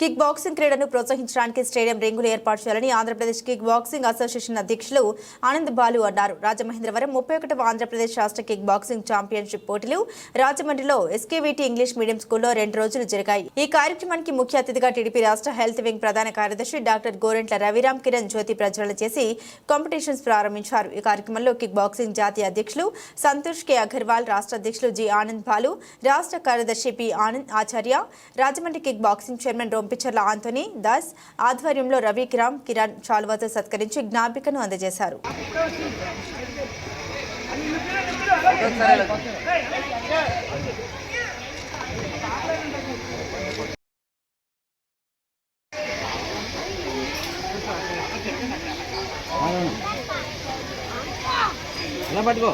Kick boxing క్రీడను ప్రోత్సహించడానికి stadium రింగులు ఏర్పాటు చేయాలని ఆంధ్రప్రదేశ్ కిక్ బాక్సింగ్ అసోసియేషన్ అధ్యక్షులు ఆనంద్ బాలు అన్నారు. రాజమహేంద్రవరం ముప్పై ఒకటవ ఆంధ్రప్రదేశ్ రాష్ట్ర కిక్ బాక్సింగ్ ఛాంపియన్షిప్ పోటీలు రాజమండ్రిలో ఎస్కేవిటి ఇంగ్లీష్ మీడియం స్కూల్లో రెండు రోజులు జరిగాయి. ఈ కార్యక్రమానికి ముఖ్య అతిథిగా టీడీపీ రాష్ట్ర హెల్త్ వింగ్ ప్రధాన కార్యదర్శి డాక్టర్ గోరెంట్ల రవిరామ్ కిరణ్ జ్యోతి ప్రజ్వలన చేసి కాంపిటీషన్స్ ప్రారంభించారు. ఈ కార్యక్రమంలో కిక్ బాక్సింగ్ జాతీయ అధ్యక్షులు సంతోష్ కె అగర్వాల్ రాష్ట్ర అధ్యక్షులు జి ఆనంద్ బాలు రాష్ట్ర కార్యదర్శి P Anand Acharya Rajahmundry kick boxing chairman Rompicherla Antony Das ఆధ్వర్యంలో రవి కిరామ్ కిరణ్ చాలువాతో సత్కరించి జ్ఞాపికను అందజేశారు. పట్టుకో?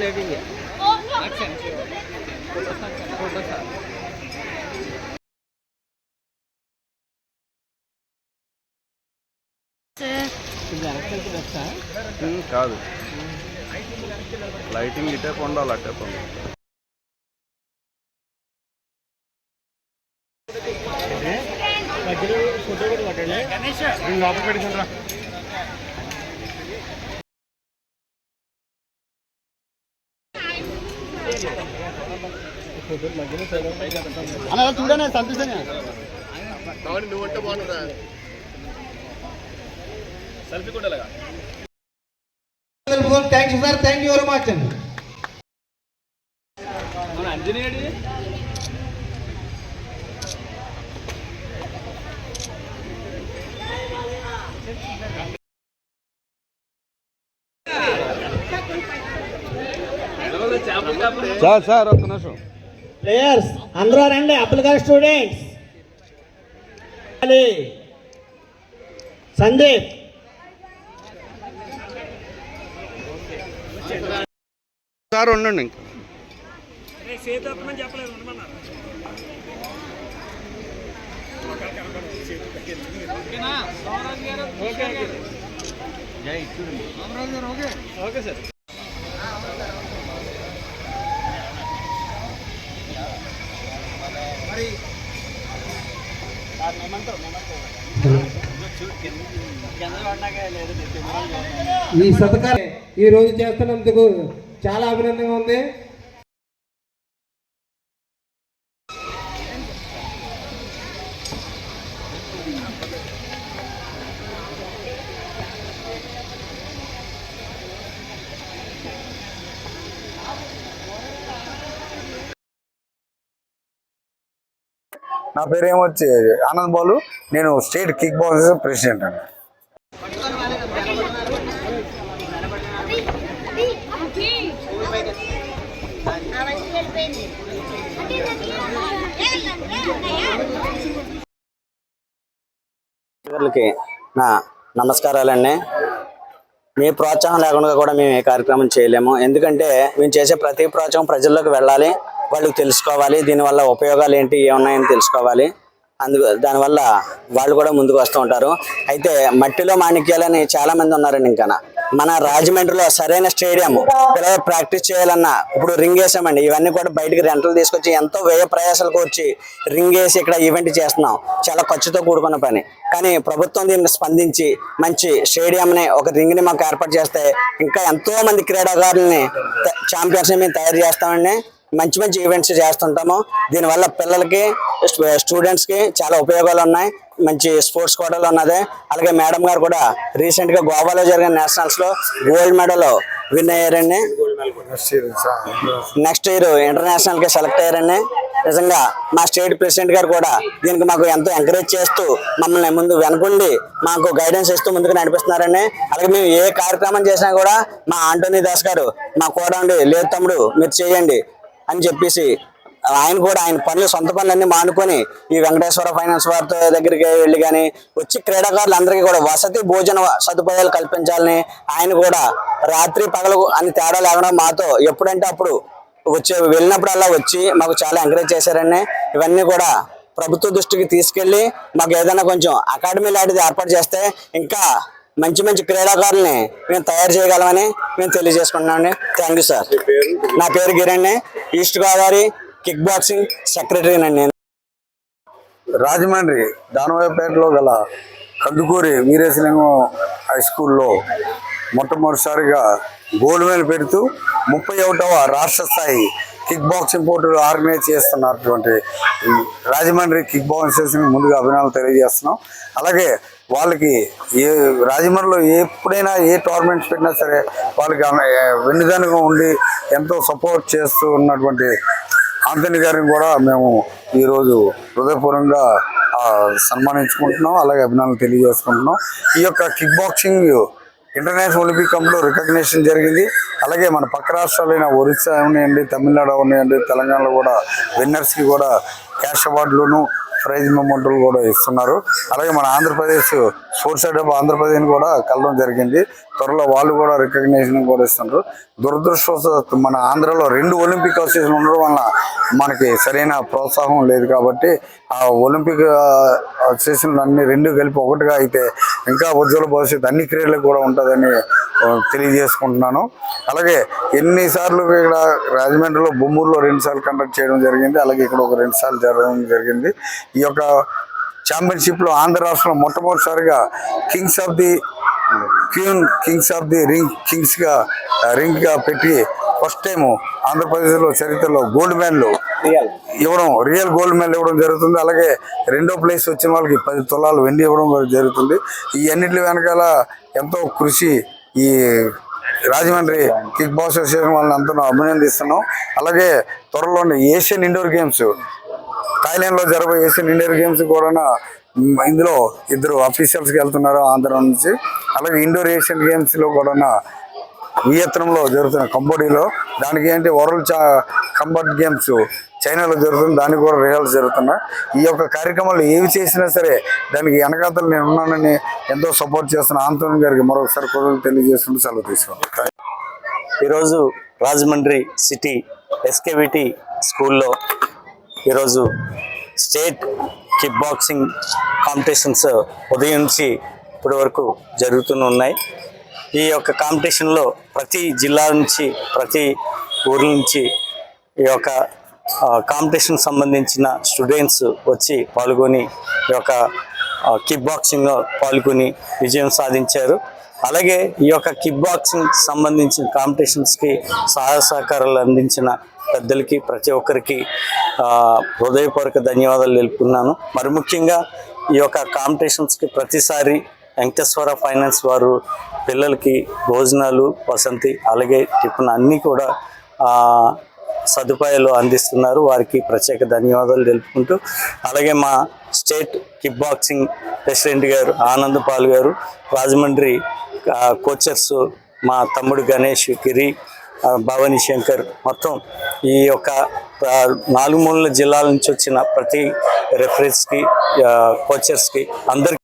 living here. Oh, no. Accent. Kota Kota కాదు. లైటింగ్ ఇటే కొండాలి అట్టే కొండాలి. లోపల అలా చూడనే సంతోషంగా. నువ్వంటే బాగుంటుందా సెల్ఫీ కూడా thank you sir thank you very much అండి మన అంజనేయుడి సార్ సార్ ఒక్క నిమిషం. ప్లేయర్స్ అందరూ రండి. అప్పుల్ గారు స్టూడెంట్స్ సందీప్. సార్ ఉండండి ఇంకా. Okay sir. ఈ సతకారం ఈ రోజు చేస్తున్నందుకు చాలా అభినందనగా ఉంది. నా పేరు ఏమొచ్చి ఆనంద్ బాలు. నేను స్టేట్ కిక్ బాక్సింగ్ ప్రెసిడెంట్ అండి. మిత్రులకి నా నమస్కారాలండి. మీ ప్రోత్సాహం లేకుండా కూడా మేము ఏ కార్యక్రమం చేయలేము. ఎందుకంటే మేము చేసే ప్రతి ప్రోత్సాహం ప్రజల్లోకి వెళ్ళాలి వాళ్ళు తెలుసుకోవాలి దీనివల్ల ఉపయోగాలు ఏంటి ఏమున్నాయని తెలుసుకోవాలి. అందుకు దానివల్ల వాళ్ళు కూడా ముందుకు వస్తూ ఉంటారు. అయితే మట్టిలో మాణిక్యాలని చాలా మంది ఉన్నారండి ఇంకా మన రాజమండ్రిలో సరైన స్టేడియం పిల్లలు ప్రాక్టీస్ చేయాలన్నా ఇప్పుడు రింగ్ వేసామండి. ఇవన్నీ కూడా బయటికి రెంటలు తీసుకొచ్చి ఎంతో వ్యయ ప్రయాసాలకు వచ్చి రింగ్ వేసి ఇక్కడ ఈవెంట్ చేస్తున్నాం. చాలా ఖర్చుతో కూడుకున్న పని. కానీ ప్రభుత్వం దీనికి స్పందించి మంచి స్టేడియంని ఒక రింగ్ని మాకు ఏర్పాటు చేస్తే ఇంకా ఎంతో మంది క్రీడాకారుల్ని ఛాంపియన్స్ని మేము తయారు చేస్తామండి మంచి మంచి ఈవెంట్స్ చేస్తుంటాము. దీనివల్ల పిల్లలకి స్టూడెంట్స్కి చాలా ఉపయోగాలు ఉన్నాయి. మంచి స్పోర్ట్స్ కోటలు ఉన్నది. అలాగే మేడం గారు కూడా రీసెంట్గా గోవాలో జరిగిన నేషనల్స్లో గోల్డ్ మెడల్ విన్ అయ్యారండి. నెక్స్ట్ ఇయర్ ఇంటర్నేషనల్కి సెలెక్ట్ అయ్యారండి. నిజంగా మా స్టేట్ ప్రెసిడెంట్ గారు కూడా దీనికి మాకు ఎంతో ఎంకరేజ్ చేస్తూ మమ్మల్ని ముందు వెనకుండి మాకు గైడెన్స్ ఇస్తూ ముందుకు నడిపిస్తున్నారండి. అలాగే మేము ఏ కార్యక్రమం చేసినా కూడా మా ఆంటోనీ దాస్ గారు మా కూడా ఉండి లేదు తమ్ముడు మీరు చేయండి అని చెప్పేసి ఆయన కూడా ఆయన పనులు సొంత పనులన్నీ మానుకొని ఈ వెంకటేశ్వర ఫైనాన్స్ వారితో దగ్గరికి వెళ్ళి కానీ వచ్చి క్రీడాకారులందరికీ కూడా వసతి భోజన సదుపాయాలు కల్పించాలని ఆయన కూడా రాత్రి పగలు అని తేడా లేకుండా మాతో ఎప్పుడంటే అప్పుడు వచ్చే వెళ్ళినప్పుడల్లా వచ్చి మాకు చాలా ఎంకరేజ్ చేశారండి. ఇవన్నీ కూడా ప్రభుత్వ దృష్టికి తీసుకెళ్ళి మాకు ఏదైనా కొంచెం అకాడమీ లాంటిది ఏర్పాటు చేస్తే ఇంకా మంచి మంచి క్రీడాకారుల్ని మేము తయారు చేయగలమని మేము తెలియజేసుకుంటున్నామండి. Thank you sir. నా పేరు గిరణ్. ఈస్ట్ గోదావరి కిక్ బాక్సింగ్ సెక్రటరీనండి నేను. రాజమండ్రి దానవాయపేటలో గల కందుకూరి వీరేశలింగం హై స్కూల్లో మొట్టమొదటిసారిగా గోల్డ్ మెడల్ పెడుతూ ముప్పై ఒకటవ రాష్ట్ర స్థాయి కిక్ బాక్సింగ్ పోటీలు ఆర్గనైజ్ చేస్తున్నటువంటి రాజమండ్రి కిక్ బాక్సింగ్ ముందుగా అభినందనలు తెలియజేస్తున్నాం. అలాగే వాళ్ళకి ఏ రాజమండ్రిలో ఎప్పుడైనా ఏ టోర్నమెంట్స్ పెట్టినా సరే వాళ్ళకి ఆమె వెన్నుదనుగా ఉండి ఎంతో సపోర్ట్ చేస్తూ ఉన్నటువంటి ఆంటనీ గారిని కూడా మేము ఈరోజు హృదయపూర్వకంగా సన్మానించుకుంటున్నాం అలాగే అభినందనలు తెలియజేసుకుంటున్నాం. ఈ యొక్క కిక్ బాక్సింగ్ ఇంటర్నేషనల్ ఒలింపిక్ కప్లో రికగ్నేషన్ జరిగింది. అలాగే మన పక్క రాష్ట్రాలైన ఒరిస్సా ఉన్నాయండి తమిళనాడు ఉన్నాయండి తెలంగాణలో కూడా విన్నర్స్కి కూడా క్యాష్ అవార్డులను ప్రైజ్ మెమోంటలు కూడా ఇస్తున్నారు. అలాగే మన ఆంధ్రప్రదేశ్ స్పోర్ట్స్ హెడ్ ఆంధ్రప్రదేశ్ కూడా కలడం జరిగింది. త్వరలో వాళ్ళు కూడా రికగ్నిషన్ కూడా ఇస్తున్నారు దురదృష్టవశాత్తు మన ఆంధ్రలో రెండు ఒలింపిక్ అసోసియేషన్ ఉండడం వల్ల మనకి సరైన ప్రోత్సాహం లేదు కాబట్టి ఆ ఒలింపిక్ అసోసియేషన్లు అన్ని రెండు కలిపి ఒకటిగా అయితే ఇంకా ఉజ్వల భవిష్యత్తు అన్ని క్రీడలకు కూడా ఉంటుందని తెలియజేసుకుంటున్నాను. అలాగే ఎన్నిసార్లు ఇక్కడ రాజమండ్రిలో బొమ్మూరులో రెండు సార్లు కండక్ట్ చేయడం జరిగింది. అలాగే ఇక్కడ ఒక రెండు సార్లు జరగడం జరిగింది. ఈ యొక్క ఛాంపియన్షిప్లో ఆంధ్ర రాష్ట్రంలో మొట్టమొదటిసారిగా kings of the queen kings of the ring కింగ్స్గా రింగ్గా పెట్టి ఫస్ట్ టైం ఆంధ్రప్రదేశ్లో చరిత్రలో గోల్డ్ మెడల్ ఇవ్వడం రియల్ గోల్డ్ మెడల్ ఇవ్వడం జరుగుతుంది. అలాగే రెండో ప్లేస్ వచ్చిన వాళ్ళకి పది తులాలు వెండి ఇవ్వడం జరుగుతుంది. ఈ అన్నిటి వెనకాల ఎంతో కృషి ఈ రాజమండ్రి కిక్ బాక్స్ అసోసియేషన్ వాళ్ళని అంతా అభినందిస్తున్నాం. అలాగే త్వరలోనే ఏషియన్ ఇండోర్ గేమ్స్ థాయిలాండ్లో జరగబోయే ఏషియన్ ఇండోర్ గేమ్స్ కూడా ఇందులో ఇద్దరు అఫీషియల్స్కి వెళ్తున్నారు ఆంధ్ర నుంచి. అలాగే ఇండోర్ ఏషియన్ గేమ్స్లో కూడా వియత్నంలో జరుగుతున్న కంబోడియాలో దానికి ఏంటి వరల్డ్ చా కంబట్ గేమ్స్ చైనాలో జరుగుతుంది దానికి కూడా రిజల్ట్స్ జరుగుతున్నాయి. ఈ యొక్క కార్యక్రమాలు ఏవి చేసినా సరే దానికి వెనకాతలు నేను ఉన్నానని ఎంతో సపోర్ట్ చేస్తున్న ఆంతోన్ గారికి మరొకసారి కృతజ్ఞతలు తెలియజేసుకుంటూ సెలవు తీసుకున్నాను ఈరోజు రాజమండ్రి సిటీ ఎస్కేవిటీ స్కూల్లో ఈరోజు స్టేట్ కిక్ బాక్సింగ్ కాంపిటీషన్స్ ఉదయం నుంచి ఇప్పటి వరకు జరుగుతూనే ఉన్నాయి. ఈ యొక్క కాంపిటీషన్లో ప్రతి జిల్లా నుంచి ప్రతి ఊరి నుంచి ఈ యొక్క కాంపిటీషన్ సంబంధించిన స్టూడెంట్స్ వచ్చి పాల్గొని ఈ యొక్క కిక్ బాక్సింగ్లో పాల్గొని విజయం సాధించారు. అలాగే ఈ యొక్క కిక్ బాక్సింగ్ సంబంధించిన కాంపిటీషన్స్కి సహాయ సహకారాలు అందించిన పెద్దలకి ప్రతి ఒక్కరికి హృదయపూర్వక ధన్యవాదాలు తెలుపుకున్నాను మరి ముఖ్యంగా ఈ యొక్క కాంపిటీషన్స్కి ప్రతిసారి వెంకటేశ్వర ఫైనాన్స్ వారు పిల్లలకి భోజనాలు వసంతి అలాగే టిఫిన్ అన్నీ కూడా సదుపాయాలు అందిస్తున్నారు. వారికి ప్రత్యేక ధన్యవాదాలు తెలుపుకుంటూ అలాగే మా స్టేట్ కిక్ బాక్సింగ్ ప్రెసిడెంట్ గారు ఆనంద్ పాల్ గారు రాజమండ్రి కోచర్స్ మా తమ్ముడు గణేష్ గిరి ఆ, భవానీ శంకర్ మొత్తం ఈ యొక్క నాలుగు మూల జిల్లాల నుంచి వచ్చిన ప్రతి రెఫరెన్స్కి కోచర్స్కి అందరికీ